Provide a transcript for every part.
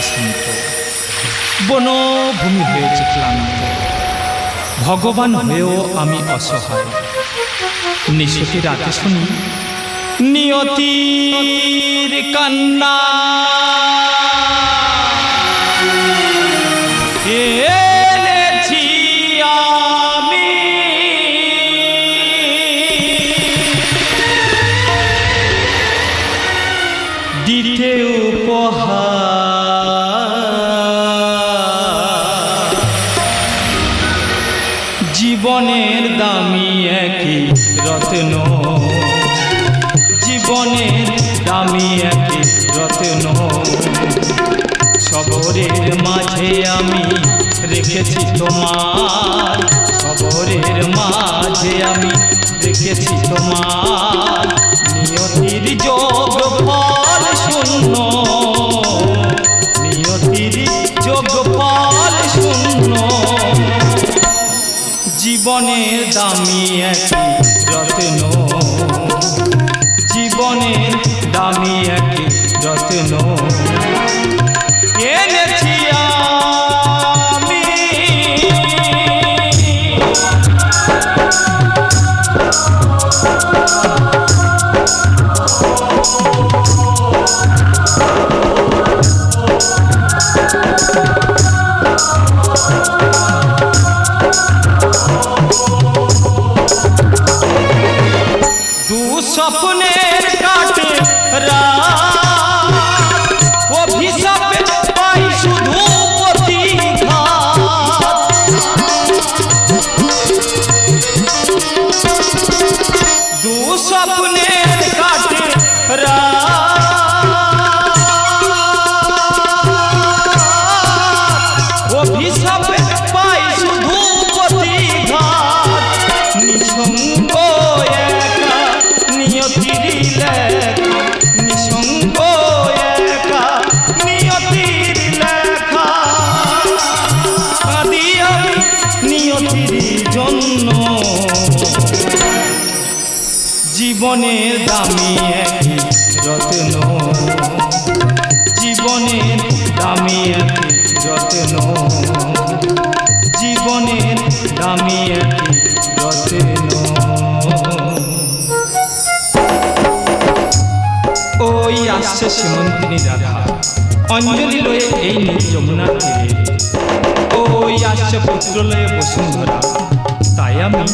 আকাশে শান্ত বনভূমি হয়েছে ক্লান্ত ভগবান হয়েও আমি অসহায়। নিশতি রাতে শুনি, নিয়তির কান্না। দিতে উপহার জীবনের দামি একই রত্ন। জীবনের দামি একই রত্ন। সবরের মাঝে আমি রেখেছি তোমার। সবরের মাঝে আমি রেখেছি তোমার। নিয়তির যোগ দামি জীবনের দামি একই রত্ন। জীবনের দামি একই রত্ন। জীবনের দামি একই রত্ন। ওই আসছে সীমন্তিনী রাধা, অঞ্জলি লয়ে এই নীল যমুনার তীরে। ওই আসছে পুত্র লয়ে বসুন্ধরা, তাই আমি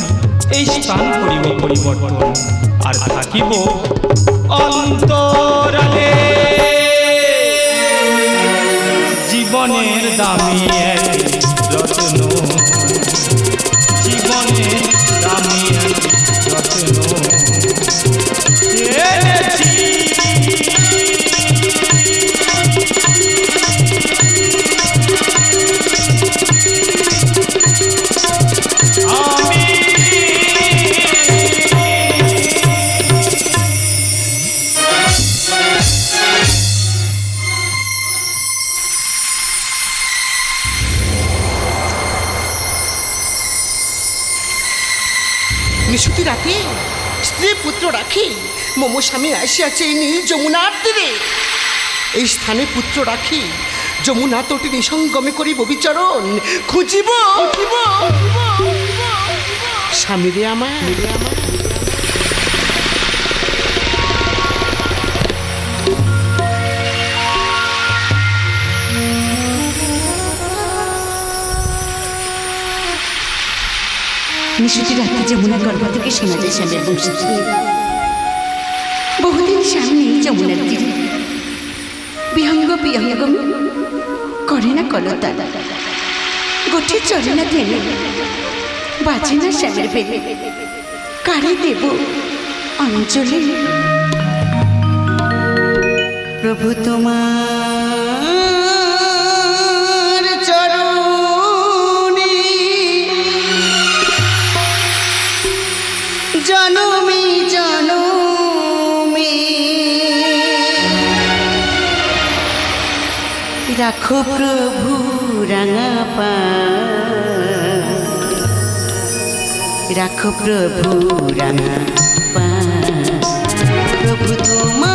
এই স্থান করিব পরিবর্তন। আর থাকিব অন্তরালে। জীবনের দামি এক নিশুতি রাতে স্ত্রী পুত্র রাখি, মোমো স্বামী আসিয়াছে নীল যমুনার তীরে। এই স্থানে পুত্র রাখি, যমুনা তটি নিসঙ্গমে করি বিচরণ, খুঁজিব স্বামী রে আমার। নিশুতি রাতে যমুনা গর্ভ থেকে শোনা যায় স্বামীর বংশীধ্বনি বহুদিন সামনে যমুনার তীরে। বিহঙ্গ বিহঙ্গম করে না কলতা গোঠে চলে না ধেনে বাজে না শ্যামের বেলে। কারে দেব অঞ্জলি? প্রভু তোমার রাখো প্রভু রাখো প্রভু রাঙা পা। প্রভু তোমার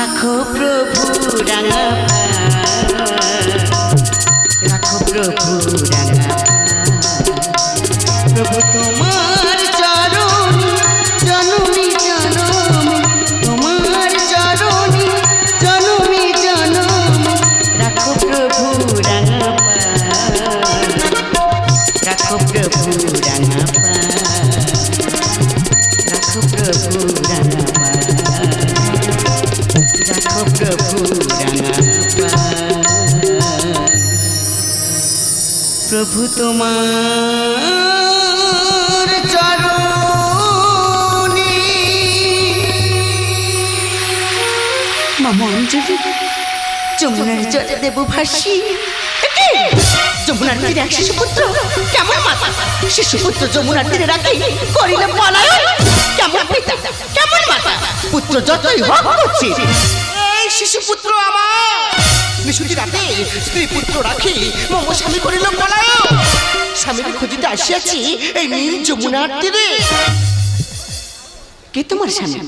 রাখো প্রভু রাঙা রাখো প্রভু রাঙা প্রভু তোমার প্রভু তোমার চরণে। মামা অঞ্জলি, যমুনার জলে দেব ভাসি। যমুনার তীরে এক শিশুপুত্র, কেমন মাতা শিশুপুত্র যমুনার তীরে রাখি করিলে পলায়ন। কেমন পিতা, কেমন মাতা? পুত্র যতই হক করছি এই শিশুপুত্র আমার। নিশুতি রাতে স্ত্রী পুত্র রাখি মম স্বামী করিল পলায় স্বামীর খুঁজিতে আসিয়াছি এই নীল যমুনার তীরে। কে তোমার স্বামী?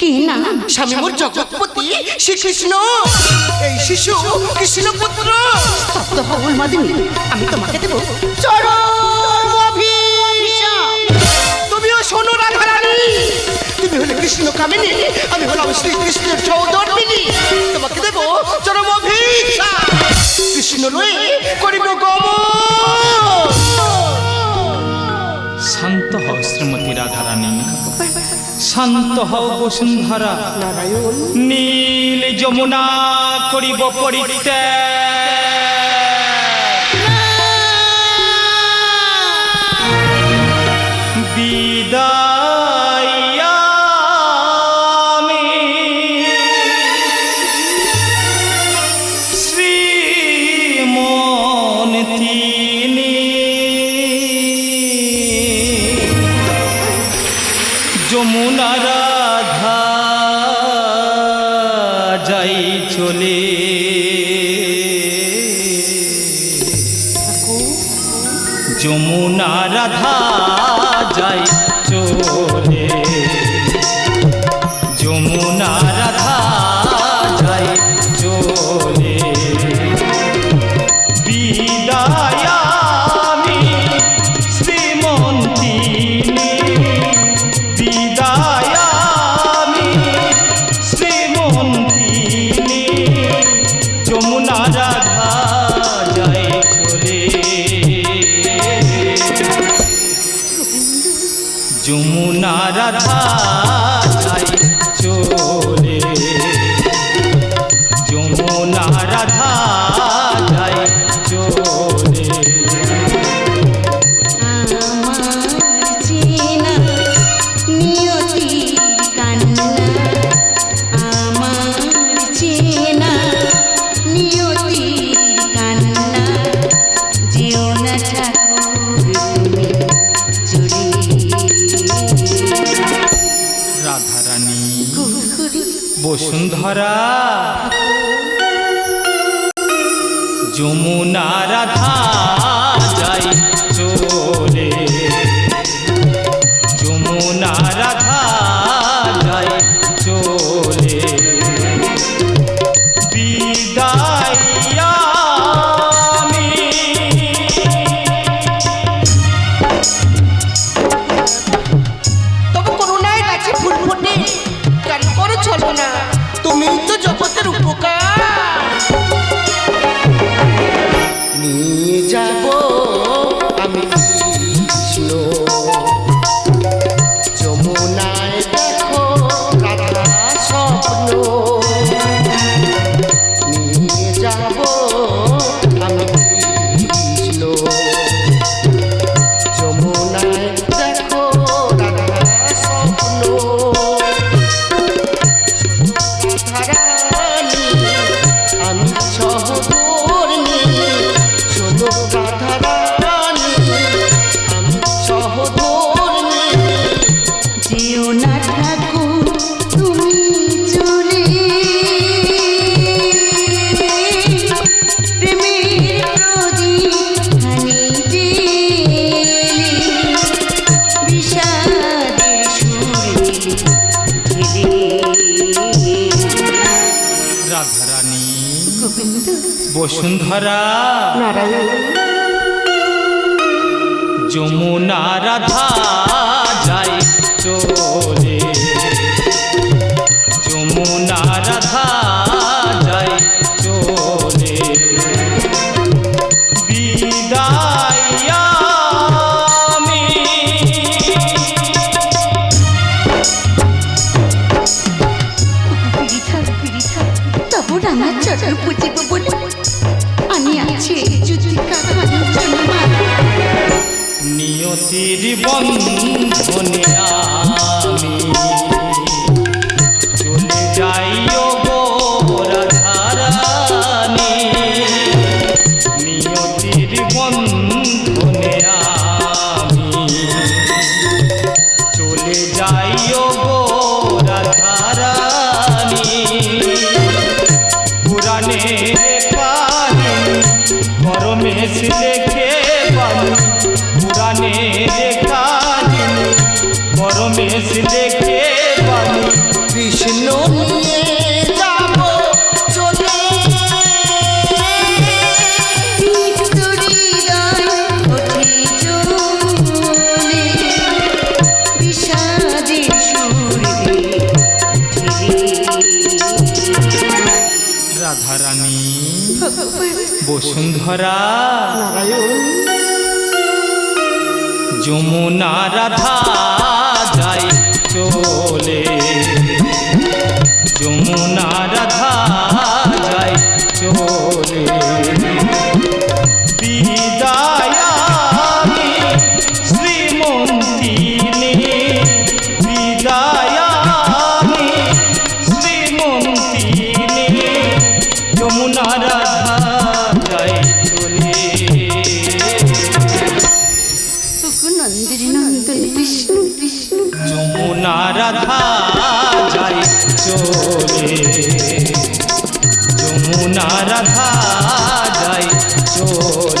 কি না? স্বামী মোর জগৎপতি শ্রীকৃষ্ণ। এই শিশু কৃষ্ণ পুত্র মাদিনী আমি তোমাকে দেব। চরণ। কৃষ্ণ কামিনী আমি হলাম শ্রীকৃষ্ণের সৌদর্মিনী তোমাকে দেব চরম কৃষ্ণ লয়ে করিব গমন। শান্ত হও শ্রীমতী রাধারানী। শান্ত হও বসুন্ধরা। নারায়ণ। নীল যমুনা করিব পরিত্যাগ। রাধা যমুনা রাধা বসুন্ধরা। যমুনা রাধা যাই চলে। যমুনা রাধা যাই চলে নিয়তির বন্ধনিয়া বসুন্ধরা। যমুনা রাধা। নন্দন বিষ্ণু বিষ্ণু যমুনা রাধা যায় চলে যমুনা রাধা যায় চলে